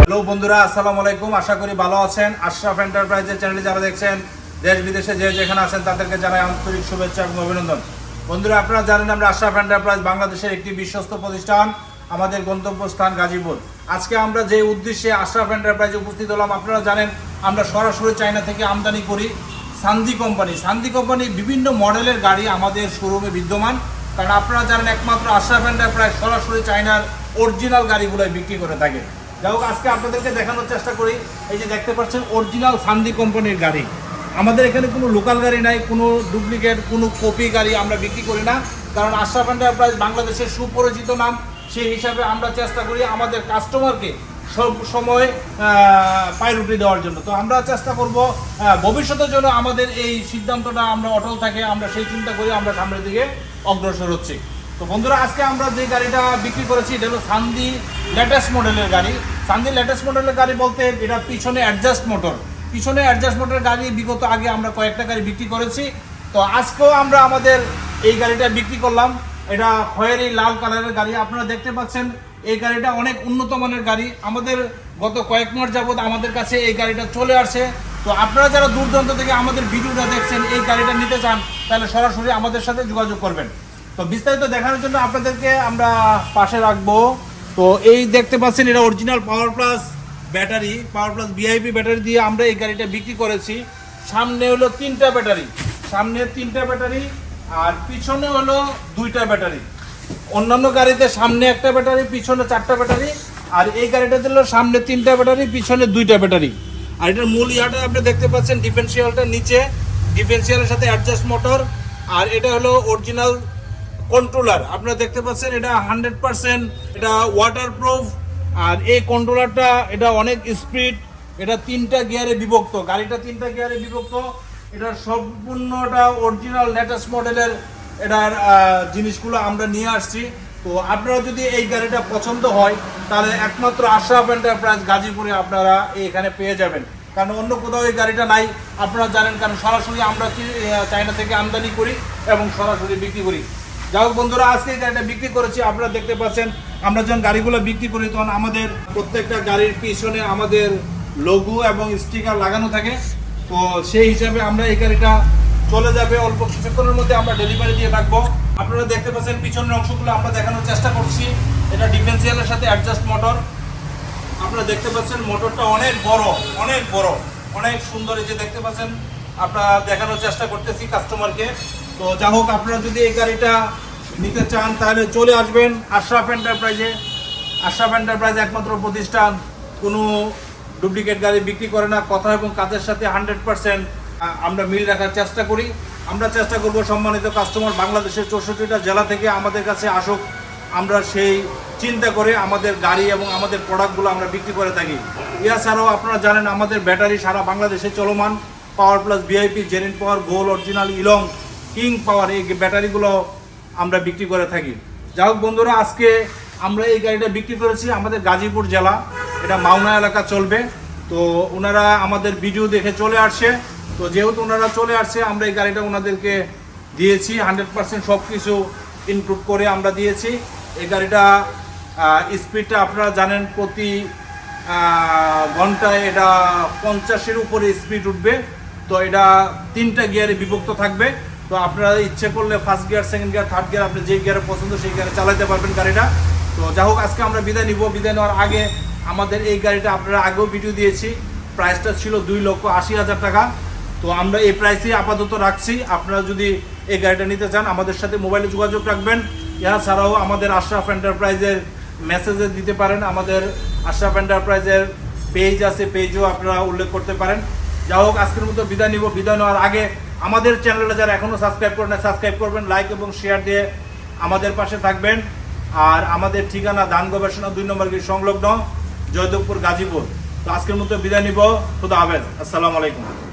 Hello বন্ধুরা, আসসালামু আলাইকুম। আশা করি ভালো আছেন। আশরাফ এন্টারপ্রাইজের চ্যানেলে যারা দেখছেন, দেশ, বিদেশে যে যেখানে আছেন, তাদেরকে জানাই আন্তরিক শুভেচ্ছা এবং অভিনন্দন। বন্ধুরা, আপনারা জানেন আমরা আশরাফ এন্টারপ্রাইজ বাংলাদেশের একটি বিশ্বস্ত প্রতিষ্ঠান, আমাদের গন্তব্যস্থান গাজীপুর। আজকে আমরা যে উদ্দেশ্যে আশরাফ এন্টারপ্রাইজে উপস্থিত হলাম, আপনারা জানেন আমরা সরাসরি চায়না থেকে আমদানি করি সান্দি কোম্পানি। সান্দি কোম্পানি বিভিন্ন মডেলের গাড়ি আমাদের শোরুমে বিদ্যমান। কারণ আপনারা জানেন একমাত্র আশরাফ এন্টারপ্রাইজ সরাসরি চায়নার অরিজিনাল গাড়িগুলোই বিক্রি করে থাকে। যাই হোক, আজকে আপনাদেরকে দেখানোর চেষ্টা করি। এই যে দেখতে পাচ্ছেন, অরিজিনাল সান্দি কোম্পানির গাড়ি। আমাদের এখানে কোনো লোকাল গাড়ি নাই, কোনো ডুপ্লিকেট, কোনো কপি গাড়ি আমরা বিক্রি করি না। কারণ আশরাফ এন্টারপ্রাইজ বাংলাদেশের সুপরিচিত নাম, সেই হিসাবে আমরা চেষ্টা করি আমাদের কাস্টমারকে সব সময় পাইরুটি দেওয়ার জন্য। তো আমরা চেষ্টা করব ভবিষ্যতের জন্য আমাদের এই সিদ্ধান্তটা আমরা অটল থাকে, আমরা সেই চিন্তা করি আমরা সামনের দিকে অগ্রসর হচ্ছি। তো বন্ধুরা, আজকে আমরা যে গাড়িটা বিক্রি করেছি, এটা হলো সান্দি লেটেস্ট মডেলের গাড়ি। সান্দি লেটেস্ট মডেলের গাড়ি বলতে এটা পিছনে অ্যাডজাস্ট মোটর পিছনে অ্যাডজাস্ট মোটরের গাড়ি বিগত আগে আমরা কয়েকটা গাড়ি বিক্রি করেছি। তো আজকেও আমরা আমাদের এই গাড়িটা বিক্রি করলাম। এটা খয়েরি লাল কালারের গাড়ি, আপনারা দেখতে পাচ্ছেন। এই গাড়িটা অনেক উন্নত মানের গাড়ি। আমাদের গত কয়েক মাস যাবত আমাদের কাছে এই গাড়িটা চলে আসছে। তো আপনারা যারা দূর দূরান্ত থেকে আমাদের ভিডিওটা দেখছেন, এই গাড়িটা নিতে চান, তাহলে সরাসরি আমাদের সাথে যোগাযোগ করবেন। তো বিস্তারিত দেখানোর জন্য আপনাদেরকে আমরা পাশে রাখব। তো এই দেখতে পাচ্ছেন, এটা original power plus battery power plus VIP battery দিয়ে আমরা এই গাড়িটা বিক্রি করেছি। সামনে হলো তিনটা ব্যাটারি সামনে তিনটা ব্যাটারি আর পিছনে হলো দুইটা ব্যাটারি অন্যান্য গাড়িতে সামনে একটা ব্যাটারি, পিছনে চারটা ব্যাটারি, আর এই গাড়িটা দিল সামনে তিনটা ব্যাটারি, পিছনে দুইটা ব্যাটারি। আর এটার মূল ইয়াটা আপনি দেখতে পাচ্ছেন ডিফেন্সিয়ালটা নিচে ডিফেন্সিয়ালের সাথে অ্যাডজাস্ট মোটর আর এটা হলো অরিজিনাল কন্ট্রোলার আপনারা দেখতে পাচ্ছেন, এটা হান্ড্রেড পার্সেন্ট এটা ওয়াটার প্রুফ আর এই কন্ট্রোলারটা এটা অনেক স্পিড এটা তিনটা গিয়ারে বিভক্ত। গাড়িটা তিনটা গিয়ারে বিভক্ত, এটা সম্পূর্ণটা অরিজিনাল লেটেস্ট মডেলের এটার জিনিসগুলো আমরা নিয়ে আসছি। তো আপনারা যদি এই গাড়িটা পছন্দ হয়, তাহলে একমাত্র আশরাফ এন্টারপ্রাইজ গাজীপুরে আপনারা এখানে পেয়ে যাবেন। কারণ অন্য কোথাও এই গাড়িটা নাই। আপনারা জানেন, কারণ সরাসরি আমরা চায়না থেকে আমদানি করি এবং সরাসরি বিক্রি করি। যাই হোক বন্ধুরা, আজকে গাড়িটা বিক্রি করেছি। আপনারা দেখতে পাচ্ছেন, আমরা যখন গাড়িগুলো বিক্রি করি, তখন আমাদের প্রত্যেকটা গাড়ির পিছনে আমাদের লঘু এবং স্টিকার লাগানো থাকে। তো সেই হিসাবে আমরা এই গাড়িটা চলে যাবে অল্প কিছুক্ষণের মধ্যে আমরা ডেলিভারি দিয়ে রাখব। আপনারা দেখতে পাচ্ছেন পিছনের অংশগুলো আমরা দেখানোর চেষ্টা করছি। এটা ডিফেন্সিয়ালের সাথে অ্যাডজাস্ট মোটর আপনারা দেখতে পাচ্ছেন মোটরটা অনেক বড় অনেক বড়, অনেক সুন্দর এই যে দেখতে পাচ্ছেন। আপনারা দেখানোর চেষ্টা করতেছি কাস্টমারকে তো যা হোক, আপনারা যদি এই গাড়িটা নিতে চান, তাহলে চলে আসবেন আশরাফ এন্টারপ্রাইজে আশরাফ এন্টারপ্রাইজ একমাত্র প্রতিষ্ঠান। কোনো ডুপ্লিকেট গাড়ি বিক্রি করে না, কথা এবং কাজের সাথে হান্ড্রেড পার্সেন্ট আমরা মিল রাখার চেষ্টা করি। আমরা চেষ্টা করব সম্মানিত কাস্টমার বাংলাদেশের চৌষট্টিটা জেলা থেকে আমাদের কাছে আসুক। আমরা সেই চিন্তা করে আমাদের গাড়ি এবং আমাদের প্রোডাক্টগুলো আমরা বিক্রি করে থাকি। এছাড়াও আপনারা জানেন আমাদের ব্যাটারি সারা বাংলাদেশে চলমান। Power plus VIP genuine power গোল অরিজিনাল ইলং কিং পাওয়ার এই ব্যাটারিগুলো আমরা বিক্রি করে থাকি। যাই হোক বন্ধুরা, আজকে আমরা এই গাড়িটা বিক্রি করেছি আমাদের গাজীপুর জেলা। এটা মাওনা এলাকা চলবে। তো ওনারা আমাদের ভিডিও দেখে চলে আসছে। তো যেহেতু ওনারা চলে আসছে, আমরা এই গাড়িটা ওনাদেরকে দিয়েছি, হান্ড্রেড পার্সেন্ট সব কিছু ইনক্লুড করে আমরা দিয়েছি। এই গাড়িটা স্পিডটা আপনারা জানেন প্রতি ঘন্টায় এটা পঞ্চাশের উপরে স্পিড উঠবে। তো এটা তিনটা গিয়ারে বিভক্ত থাকবে। তো আপনারা ইচ্ছে করলে first gear second gear third gear আপনি যে গিয়ারে পছন্দ সেই গিয়ারে চালাতে পারবেন গাড়িটা। তো যা হোক, আজকে আমরা বিদায় নিব। বিদায় নেওয়ার আগে আমাদের এই গাড়িটা আপনারা আগেও ভিডিও দিয়েছি। প্রাইসটা ছিল দুই লক্ষ আশি হাজার টাকা। তো আমরা এই প্রাইসেই আপাতত রাখছি। আপনারা যদি এই গাড়িটা নিতে চান, আমাদের সাথে মোবাইলে যোগাযোগ রাখবেন। এছাড়াও আমাদের আশরাফ এন্টারপ্রাইজের মেসেজে দিতে পারেন। আমাদের আশরাফ এন্টারপ্রাইজের পেজ আছে পেজও আপনারা উল্লেখ করতে পারেন। যা হোক, আজকের মতো বিদায় নিব। বিদায় নেওয়ার আগে আমাদের চ্যানেলে যারা এখনও সাবস্ক্রাইব করেন সাবস্ক্রাইব করবেন লাইক এবং শেয়ার দিয়ে আমাদের পাশে থাকবেন। আর আমাদের ঠিকানা ধান গবেষণা দুই নম্বর গেট সংলগ্ন, জয়দেবপুর, গাজীপুর। তো আজকের মতো বিদায় নিব। খুদা হাফেজ। আসসালামু আলাইকুম।